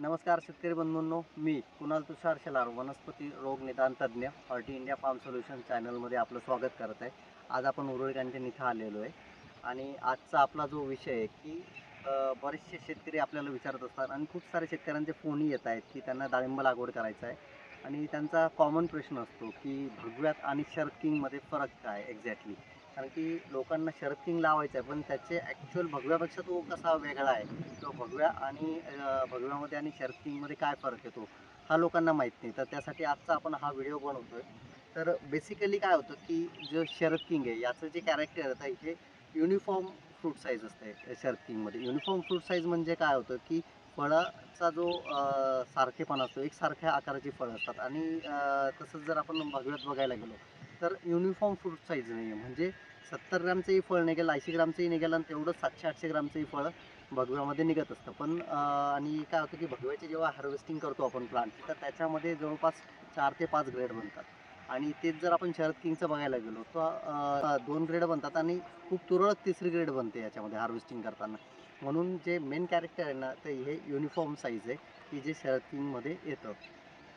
नमस्कार शेतकरी बंधूंनो मी कुणाल तुषार शेलार वनस्पती रोग निदान तज्ज्ञ ऑर्टी इंडिया फार्म सोल्युशन चॅनलमध्ये आपलं स्वागत करत आहे. आज आपण उरुळकांच्या कॅन्टीन इथं आलेलो आहे. आणि आजचा आपला जो विषय आहे की बरेचसे शेतकरी आपल्याला विचारत असतात आणि खूप सारे शेतकऱ्यांचे फोनही येत आहेत की त्यांना डाळिंब लागवड करायचा आहे. आणि त्यांचा कॉमन प्रश्न असतो की भगव्यात आणि शर्किंगमध्ये फरक काय एक्झॅक्टली कारण की लोकांना शरद लावायचं आहे पण त्याचे ॲक्च्युअल भगव्यापेक्षा तो कसा वेगळा आहे? किंवा भगव्या आणि भगव्यामध्ये आणि शर्किंगमध्ये काय फरक येतो हा लोकांना माहीत नाही. तर त्यासाठी आजचा आपण हा व्हिडिओ बनवतो आहे तर बेसिकली काय होतं की जो शरद किंग आहे याचं जे कॅरेक्टर आहे इथे युनिफॉर्म फ्रूट साईज असते शर्किंगमध्ये युनिफॉर्म फ्रूट साईज म्हणजे काय होतं की फळाचा जो सारखेपणा असतो एक सारख्या आकाराची फळं असतात. आणि तसंच जर आपण भगव्यात बघायला गेलो तर युनिफॉर्म फ्रूट साईज नाही आहे म्हणजे सत्तर ग्रामचंही फळ निघेल ऐंशी ग्रामचंही निघेल आणि तेवढं सातशे आठशे ग्रामचंही फळ भगव्यामध्ये निघत असतं. पण आणि काय होतं की भगव्याचे जेव्हा हार्वेस्टिंग करतो आपण प्लांटची तर त्याच्यामध्ये जवळपास चार ते पाच ग्रेड बनतात. आणि तेच जर आपण शरद किंगचं बघायला गेलो तर दोन ग्रेड बनतात आणि खूप तुरळक तिसरी ग्रेड बनते याच्यामध्ये हार्वेस्टिंग करताना. म्हणून जे मेन कॅरेक्टर आहे ना ते हे युनिफॉर्म साईज आहे की जे शरद किंगमध्ये येतं.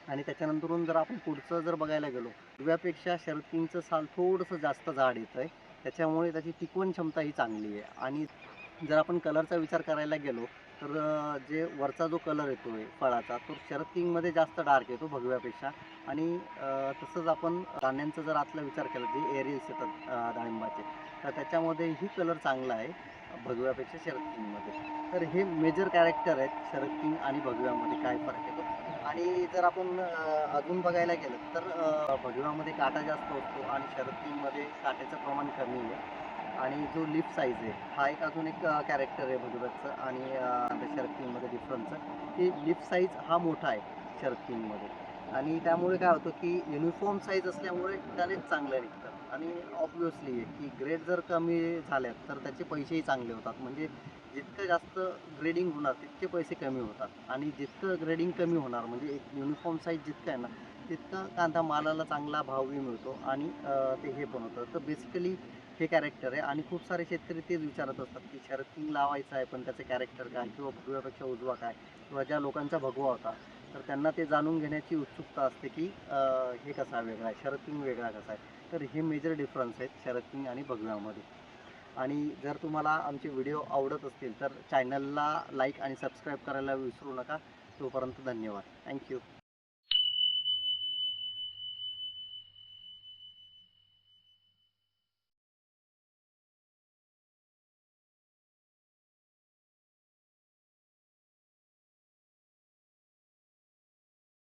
आणि त्याच्यानंतरून जर आपण पुढचं जर बघायला गेलो भगव्यापेक्षा शरद किंगचं साल थोडंसं जास्त झाड येतं आहे त्याच्यामुळे त्याची टिकवण क्षमता ही चांगली आहे. आणि जर आपण कलरचा विचार करायला गेलो तर जे वरचा जो कलर येतो आहे फळाचा तो शरद किंगमध्ये जास्त डार्क येतो भगव्यापेक्षा आणि तसंच आपण दाण्यांचा जर आतला विचार केला जे एरियल्स येतात डाळिंबाचे तर त्याच्यामध्येही कलर चांगला आहे भगव्यापेक्षा शरद किंगमध्ये तर हे मेजर कॅरेक्टर आहेत शरद किंग आणि भगव्यामध्ये काय फरक येतो? आणि जर आपण अजून बघायला गेलं तर अं, काटा जास्त असतो आणि शरद काट्याचं प्रमाण कमी आहे. आणि जो लिप साईज आहे हा एक अजून एक कॅरेक्टर आहे भगव्याचं आणि अं, शरद किंगमध्ये डिफरन्सचं की लिप साईज हा मोठा आहे शरद किंगमध्ये आणि त्यामुळे काय होतं की युनिफॉर्म साईज असल्यामुळे त्याने चांगलं निघतात. आणि ऑब्विसली आहे की ग्रेड जर कमी झाल्यात तर त्याचे पैसेही चांगले होतात. म्हणजे जितकं जास्त ग्रेडिंग होणार तितके पैसे कमी होतात. आणि जितकं ग्रेडिंग कमी होणार म्हणजे एक युनिफॉर्म साईज जितकं आहे ना तितका कांदा मालाला चांगला भावही मिळतो. आणि ते हे पण होतं. तर बेसिकली हे कॅरेक्टर आहे. आणि खूप सारे शेतकरी तेच विचारत असतात की शरद लावायचं आहे पण त्याचं कॅरेक्टर काय? किंवा भगव्यापेक्षा उजवा काय? किंवा ज्या लोकांचा भगवा होता तर त्यांना ते जाणून घेण्याची उत्सुकता असते की हे कसा वेगळा आहे? शरद किंग वेगळा कसा आहे? तर हे मेजर डिफरन्स आहेत शरद किंग आणि भगव्यामध्ये आणि जर तुम्हाला आमचे व्हिडिओ आवडत असतील तर चॅनलला लाईक आणि सबस्क्राईब करायला विसरू नका. तोपर्यंत धन्यवाद. थँक्यू